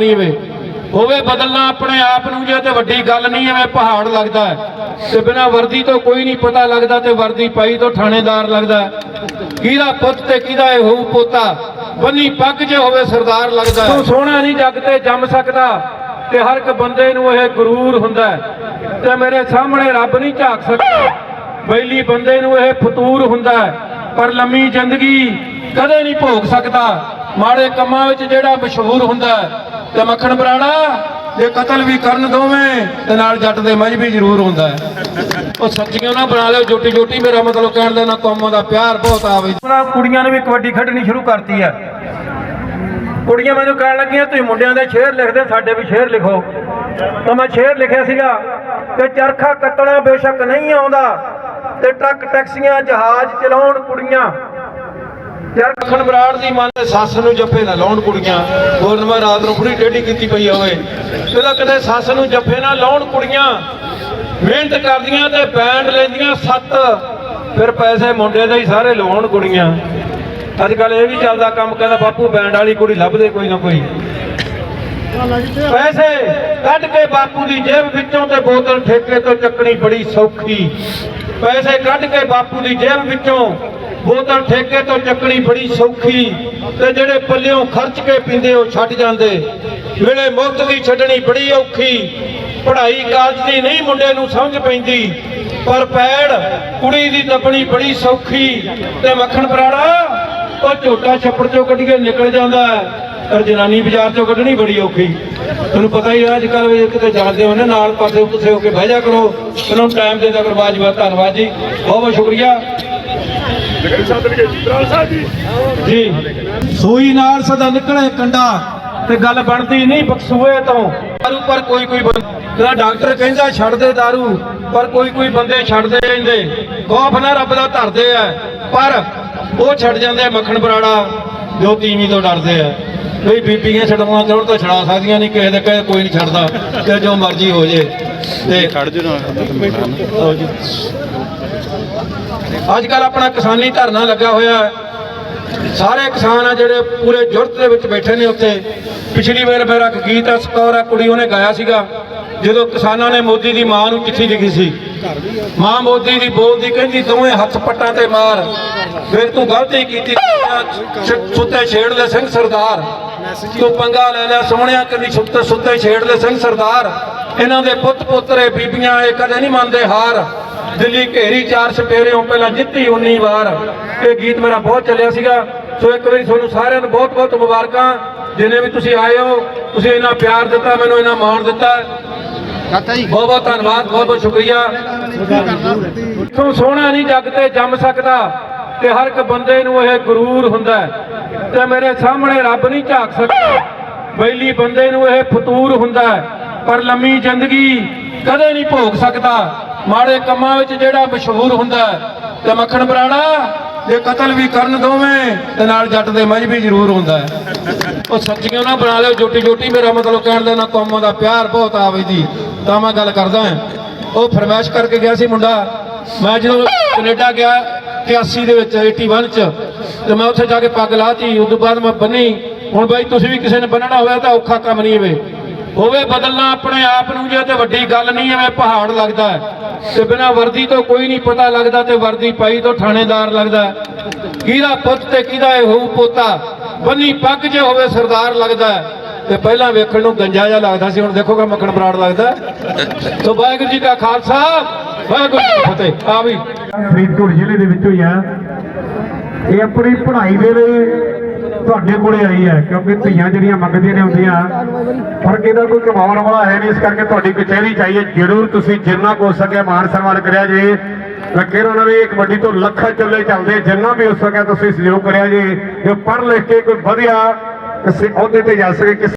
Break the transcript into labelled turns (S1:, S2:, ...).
S1: ਨਹੀਂ ਵੇ। ਹੋਵੇ ਬਦਲਣਾ ਆਪਣੇ ਆਪ ਨੂੰ ਜੇ ਤੇ ਵੱਡੀ ਗੱਲ ਨਹੀਂ ਐਵੇਂ ਪਹਾੜ ਲੱਗਦਾ ਤੇ ਬਿਨਾ ਵਰਦੀ ਤੋਂ ਕੋਈ ਨਹੀਂ ਪਤਾ ਲੱਗਦਾ ਤੇ ਵਰਦੀ ਪਾਈ ਤੋਂ ਥਾਣੇਦਾਰ ਲੱਗਦਾ ਕਿਹਦਾ ਪੁੱਤ ਤੇ ਕਿਹਦਾ ਇਹ ਹੋਊ ਪੋਤਾ? ਬੰਨੀ ਪੱਗ ਜੇ ਹੋਵੇ ਸਰਦਾਰ ਲੱਗਦਾ ਤੂੰ ਸੋਹਣਾ ਨਹੀਂ ਜੱਗ ਤੇ ਜੰਮ ਸਕਦਾ। ਤੇ ਹਰ ਇੱਕ ਬੰਦੇ ਨੂੰ ਇਹ ਗਰੂਰ ਹੁੰਦਾ ਤੇ ਮੇਰੇ ਸਾਹਮਣੇ ਰੱਬ ਨਹੀਂ ਝਾਕ ਸਕਦਾ। ਬੈਲੀ ਬੰਦੇ ਨੂੰ ਇਹ ਫਤੂਰ ਹੁੰਦਾ ਪਰ ਲੰਮੀ ਜ਼ਿੰਦਗੀ ਕਦੇ ਨਹੀਂ ਭੋਗ ਸਕਦਾ। ਮਾੜੇ ਕੰਮਾਂ ਵਿੱਚ ਜਿਹੜਾ ਮਸ਼ਹੂਰ ਹੁੰਦਾ ਤੇ ਮੱਖਣ ਬਰਾੜਾ ਜੇ ਕਤਲ ਵੀ ਕਰਨ ਦੋਵੇਂ, ਤੇ ਨਾਲ ਜੱਟ ਦੇ ਮਜਬੀ ਜ਼ਰੂਰ ਹੁੰਦਾ ਹੈ। ਉਹ ਸੱਚੀਆਂ ਨਾ ਬਣਾ ਲਿਓ ਜੋਟੀ ਜੋਟੀ ਮੇਰਾ ਮਤਲਬ ਕਹਿਣ ਦਾ ਨਾ ਕੌਮਾਂ ਦਾ ਪਿਆਰ ਬਹੁਤ ਆਵੇ ਕੁੜੀਆਂ ਨੇ ਵੀ ਕਬੱਡੀ ਖੇਡਣੀ ਸ਼ੁਰੂ ਕਰਤੀ ਹੈ। ਕੁੜੀਆਂ ਮੈਨੂੰ ਕਹਿਣ ਲੱਗੀਆਂ, ਤੁਸੀਂ ਮੁੰਡਿਆਂ ਦੇ ਸ਼ੇਰ ਲਿਖਦੇ, ਸਾਡੇ ਵੀ ਸ਼ੇਰ ਲਿਖੋ। ਤਾਂ ਮੈਂ ਸ਼ੇਰ ਲਿਖਿਆ ਸੀਗਾ ਕਿ ਚਰਖਾ ਕੱਤਣਾ ਬੇਸ਼ੱਕ ਨਹੀਂ ਆਉਂਦਾ, ਤੇ ਟਰੱਕ ਟੈਕਸੀਆਂ, ਜਹਾਜ਼ ਚਲਾਉਣ ਕੁੜੀਆਂ ਯਾਰ ਖਣ ਬਰਾੜ ਦੀ ਮੰਨ ਲੈ ਸੱਸ ਨੂੰ ਜੱਫੇ ਨਾ ਲਾਉਣ ਕੁੜੀਆਂ। ਹੋਰ ਰਾਤ ਨੂੰ ਬੁੜੀ ਟੇਢੀ ਕੀਤੀ ਪਈ ਹੋਵੇ। ਇਹਦਾ ਕਦੇ ਸੱਸ ਨੂੰ ਜੱਫੇ ਨਾ ਲਾਉਣ ਕੁੜੀਆਂ। ਮਿਹਨਤ ਕਰਦੀਆਂ ਤੇ ਬੈਂਡ ਲੈਂਦੀਆਂ ਸੱਤ। ਫਿਰ ਪੈਸੇ ਮੁੰਡੇ ਦੇ ਹੀ ਸਾਰੇ ਲਵਾਉਣ ਕੁੜੀਆਂ। ਅੱਜ ਕੱਲ ਇਹ ਵੀ ਚੱਲਦਾ ਕੰਮ ਕਹਿੰਦਾ ਬਾਪੂ ਬੈਂਡ ਵਾਲੀ ਕੁੜੀ ਲੱਭਦੇ ਕੋਈ ਨਾ ਕੋਈ। ਪੈਸੇ ਕੱਢ ਕੇ ਬਾਪੂ ਦੀ ਜੇਬ ਵਿੱਚੋਂ ਤੇ ਬੋਤਲ ਠੇਕੇ ਤੋਂ ਚੱਕਣੀ ਬੜੀ ਸੌਖੀ। ਪੈਸੇ ਕੱਢ ਕੇ ਬਾਪੂ ਦੀ ਜੇਬ ਵਿੱਚੋਂ ਬੋਤਲ ਠੇਕੇ ਤੋਂ ਚੱਕਣੀ ਬੜੀ ਸੌਖੀ ਤੇ ਜਿਹੜੇ ਪੱਲਿਓਂ ਖਰਚ ਕੇ ਪੀਂਦੇ ਉਹ ਛੱਡ ਜਾਂਦੇ। ਵੇਲੇ ਮੁਫਤ ਦੀ ਛੱਡਣੀ ਬੜੀ ਔਖੀ। ਪੜ੍ਹਾਈ ਕਾਲਜ ਦੀ ਨਹੀਂ ਮੁੰਡੇ ਨੂੰ ਸਮਝ ਪੈਂਦੀ। ਪਰ ਪੈੜ ਕੁੜੀ ਦੀ ਦੱਬਣੀ ਬੜੀ ਸੌਖੀ। ਤੇ ਮੱਖਣ ਪਰਾੜਾ, ਉਹ ਝੋਟਾ ਛੱਪੜ ਚੋਂ ਕੱਢ ਕੇ ਨਿਕਲ ਜਾਂਦਾ ਪਰ ਜਨਾਨੀ ਬਾਜ਼ਾਰ ਚੋਂ ਕੱਢਣੀ ਬੜੀ ਔਖੀ। ਤੁਹਾਨੂੰ ਪਤਾ ਹੀ ਹੈ ਅੱਜ ਕੱਲ ਵੀ ਕਿਤੇ ਜਾਂਦੇ ਹੋ ਨਾ, ਨਾਲ ਪਾਸੇ ਪੁੱਛੇ ਹੋ ਕੇ ਬਹਿ ਜਾ ਕਰੋ। ਮੈਨੂੰ ਟਾਈਮ ਦੇ ਦਿਆ ਕਰੋ, ਬਾਜਵਾ, ਧੰਨਵਾਦ ਜੀ। ਬਹੁਤ ਬਹੁਤ ਸ਼ੁਕਰੀਆ। ਜੀ ਸੂਈ ਨਾਲ ਸਦਾ ਨਿਕਲੇ ਕੰਡਾ ਤੇ ਗੱਲ ਬਣਦੀ ਨਹੀਂ ਬਕਸੂਏ ਤੋਂ। ਦਾਰੂ ਪਰ ਕੋਈ ਕੋਈ ਬੰਦਾ ਡਾਕਟਰ ਕਹਿੰਦਾ ਛੱਡ ਦੇ ਦਾਰੂ ਪਰ ਕੋਈ ਕੋਈ ਬੰਦੇ ਛੱਡਦੇ ਰਹਿੰਦੇ। ਖੌਫ ਨਾ ਰੱਬ ਦਾ ਧਰਦੇ ਆ ਪਰ ਉਹ ਛੱਡ ਜਾਂਦੇ ਮੱਖਣ ਬਰਾੜਾ ਜੋ ਤੀਵੀਂ ਤੋਂ ਡਰਦੇ ਆ। ਕੋਈ ਬੀਬੀਆਂ ਛਡਾਉਣਾ ਚਾਹਣ ਤਾਂ ਛਡਾ ਸਕਦੀਆਂ ਨਹੀਂ ਕਿਸੇ ਦੇ ਕਹੇ ਕੋਈ ਨਹੀਂ ਛੱਡਦਾ ਤੇ ਜੋ ਮਰਜ਼ੀ ਹੋ ਜੇ। ਤੇ
S2: ਖੜ ਜੂ ਨਾ
S1: ਆਓ ਜੀ। ਅੱਜ ਕੱਲ ਆਪਣਾ ਕਿਸਾਨੀ ਧਰਨਾ ਲੱਗਾ ਹੋਇਆ ਹੈ। ਸਾਰੇ ਕਿਸਾਨ ਆ ਜਿਹੜੇ ਪੂਰੇ ਜੁਰਤ ਦੇ ਵਿੱਚ ਬੈਠੇ ਨੇ ਉੱਥੇ। ਪਿਛਲੀ ਵਾਰ ਮੇਰਾ ਗੀਤ ਆ ਸਕੌਰ ਆ, ਕੁੜੀ ਉਹਨੇ ਗਾਇਆ ਸੀਗਾ, ਜਦੋਂ ਕਿਸਾਨਾਂ ਨੇ ਮੋਦੀ ਦੀ ਮਾਂ ਨੂੰ ਚਿੱਠੀ ਲਿਖੀ ਸੀ। ਮਾਂ ਮੋਦੀ ਦੀ ਬੋਲਦੀ ਕਹਿੰਦੀ, ਦੋਵੇਂ ਹੱਥ ਪੱਟਾਂ ਤੇ ਮਾਰ। ਫਿਰ ਤੂੰ ਗਲਤੀ ਕੀਤੀ ਛ- ਸੁੱਤੇ ਛੇੜਦੇ ਸਿੰਘ ਸਰਦਾਰ। ਤੂੰ ਪੰਗਾ ਲੈ ਲਿਆ ਸੋਹਣਿਆ ਕਦੀ ਸੁੱਤੇ ਸੁੱਤੇ ਛੇੜਦੇ ਸਿੰਘ ਸਰਦਾਰ। ਇਹਨਾਂ ਦੇ ਪੁੱਤ ਪੋਤਰੇ ਬੀਬੀਆਂ, ਇਹ ਕਦੇ ਨਹੀਂ ਮੰਨਦੇ ਹਾਰ। ਦਿੱਲੀ ਘੇਰੀ ਚਾਰ ਸਪੇਰਿਓਂ ਪਹਿਲਾਂ ਜਿੱਤੀ 19 ਵਾਰ ਇਹ ਗੀਤ ਮੇਰਾ ਬਹੁਤ ਚੱਲਿਆ ਸੀਗਾ। ਸੋ ਇੱਕ ਵਾਰੀ ਤੁਹਾਨੂੰ ਸਾਰਿਆਂ ਨੂੰ ਬਹੁਤ ਬਹੁਤ ਮੁਬਾਰਕਾਂ। ਜਿਨੇ ਵੀ ਤੁਸੀਂ ਆਏ ਹੋ, ਤੁਸੀਂ ਇੰਨਾ ਪਿਆਰ ਦਿੱਤਾ, ਮੈਨੂੰ ਇੰਨਾ ਮਾਣ ਦਿੱਤਾ। ਬਹੁਤ ਬਹੁਤ ਧੰਨਵਾਦ, ਬਹੁਤ ਬਹੁਤ ਸ਼ੁਕਰੀਆ। ਤੂੰ ਸੋਹਣਾ ਨਹੀਂ ਜੱਗ ਤੇ ਜੰਮ ਸਕਦਾ ਤੇ ਹਰ ਇੱਕ ਬੰਦੇ ਨੂੰ ਇਹ ਗਰੂਰ ਹੁੰਦਾ ਤੇ ਮੇਰੇ ਸਾਹਮਣੇ ਰੱਬ ਨਹੀਂ ਝਾਕ ਸਕਦਾ। ਬੈਲੀ ਬੰਦੇ ਨੂੰ ਇਹ ਫਤੂਰ ਹੁੰਦਾ ਪਰ ਲੰਮੀ ਜ਼ਿੰਦਗੀ ਕਦੇ ਨਹੀਂ ਭੋਗ ਸਕਦਾ। ਮਾੜੇ ਕੰਮਾਂ ਵਿੱਚ ਜਿਹੜਾ ਮਸ਼ਹੂਰ ਹੁੰਦਾ ਤੇ ਮੱਖਣ ਬਰਾੜਾ ਜੇ ਕਤਲ ਵੀ ਕਰਨ ਦੋਵੇਂ, ਤੇ ਨਾਲ ਜੱਟ ਦੇ ਮਜਬੀ ਜ਼ਰੂਰ ਹੁੰਦਾ ਉਹ ਸੱਚੀਆਂ ਨਾ ਬਣਾ ਲਿਓ ਜੋਟੀ ਜੋਟੀ ਮੇਰਾ ਮਤਲਬ ਕਹਿਣ ਦਾ ਨਾ ਕੌਮਾਂ ਦਾ ਪਿਆਰ ਬਹੁਤ ਆਵੇ ਜੀ, ਤਾਂ ਮੈਂ ਗੱਲ ਕਰਦਾ ਉਹ ਫਰਮਾਇਸ਼ ਕਰਕੇ ਗਿਆ ਸੀ ਮੁੰਡਾ, ਮੈਂ ਜਦੋਂ ਕੈਨੇਡਾ ਗਿਆ 81 ਦੇ ਵਿੱਚ 81 ਚ, ਤੇ ਮੈਂ ਉੱਥੇ ਜਾ ਕੇ ਪੱਗ ਲਾਤੀ, ਉਸ ਤੋਂ ਬਾਅਦ ਮੈਂ ਬੰਨੀ, ਹੁਣ ਬਾਈ ਤੁਸੀਂ ਵੀ ਕਿਸੇ ਨੇ ਬੰਨਣਾ ਹੋਇਆ ਤਾਂ ਔਖਾ ਕੰਮ ਨਹੀਂ ਹੋਵੇ ਹੋਵੇ ਬਦਲਣਾ ਆਪਣੇ ਆਪ ਨੂੰ ਜੇ ਤੇ ਵੱਡੀ ਗੱਲ ਨਹੀਂ, ਐਵੇਂ ਪਹਾੜ ਲੱਗਦਾ ਤੇ ਬਿਨਾ ਵਰਦੀ ਤੋਂ ਕੋਈ ਨਹੀਂ ਪਤਾ ਲੱਗਦਾ ਤੇ ਵਰਦੀ ਪਾਈ ਤੋਂ ਥਾਣੇਦਾਰ ਲੱਗਦਾ ਕਿਹਦਾ ਪੁੱਤ ਤੇ ਕਿਹਦਾ ਇਹ ਹੋਊ ਪੋਤਾ? ਬੰਨੀ ਪੱਗ ਜੇ ਹੋਵੇ ਸਰਦਾਰ ਲੱਗਦਾ ਤੇ ਪਹਿਲਾਂ ਵੇਖਣ ਨੂੰ ਗੰਜਾ ਜਿਹਾ ਲੱਗਦਾ ਸੀ, ਹੁਣ ਦੇਖੋਗਾ ਮੱਖਣ ਬਰਾੜ ਲੱਗਦਾ ਸੋ ਵਾਹਿਗੁਰੂ ਜੀ ਕਾ ਖਾਲਸਾ, ਵਾਹਿਗੁਰੂ ਜੀ ਕੀ ਫਤਿਹ। ਆ ਵੀ।
S3: ਫਰੀਦਕੋਟ ਜ਼ਿਲ੍ਹੇ ਦੇ ਵਿੱਚੋਂ ਹੀ ਆ। ਇਹ ਆਪਣੀ ਪੜ੍ਹਾਈ ਦੇ ਲਈ ਤੁਹਾਡੇ ਕੋਲੇ ਆਈ ਹੈ, ਕਿਉਂਕਿ ਧੀਆਂ ਜਿਹੜੀਆਂ ਮੰਗਦੀਆਂ ਨੇ ਹੁੰਦੀਆਂ ਪਰ ਇਹਦਾ ਕੋਈ ਕਮਾਉਣ ਵਾਲਾ ਹੈ ਨਹੀਂ, ਇਸ ਕਰਕੇ ਤੁਹਾਡੀ ਕਚਹਿਰੀ ਚਾਹੀਏ ਜ਼ਰੂਰ ਤੁਸੀਂ ਜਿੰਨਾ ਹੋ ਸਕਿਆ ਮਾਨ ਸਨਮਾਨ ਕਰਿਆ ਜੇ। ਲੱਗੇ ਉਹਨਾਂ ਨੇ ਇੱਕ ਵੱਡੀ ਤੋਂ ਲੱਖਾਂ ਚੱਲੇ ਚੱਲਦੇ, ਜਿੰਨਾ ਵੀ ਹੋ ਸਕਿਆ ਤੁਸੀਂ ਸਹਿਯੋਗ ਕਰਿਆ ਜੇ। ਜੋ ਪੜ੍ਹ ਲਿਖ ਕੇ ਕੋਈ ਵਧੀਆ ਕਿਸੇ ਅਹੁਦੇ ਤੇ ਜਾ ਸਕੇ, ਕਿਸੇ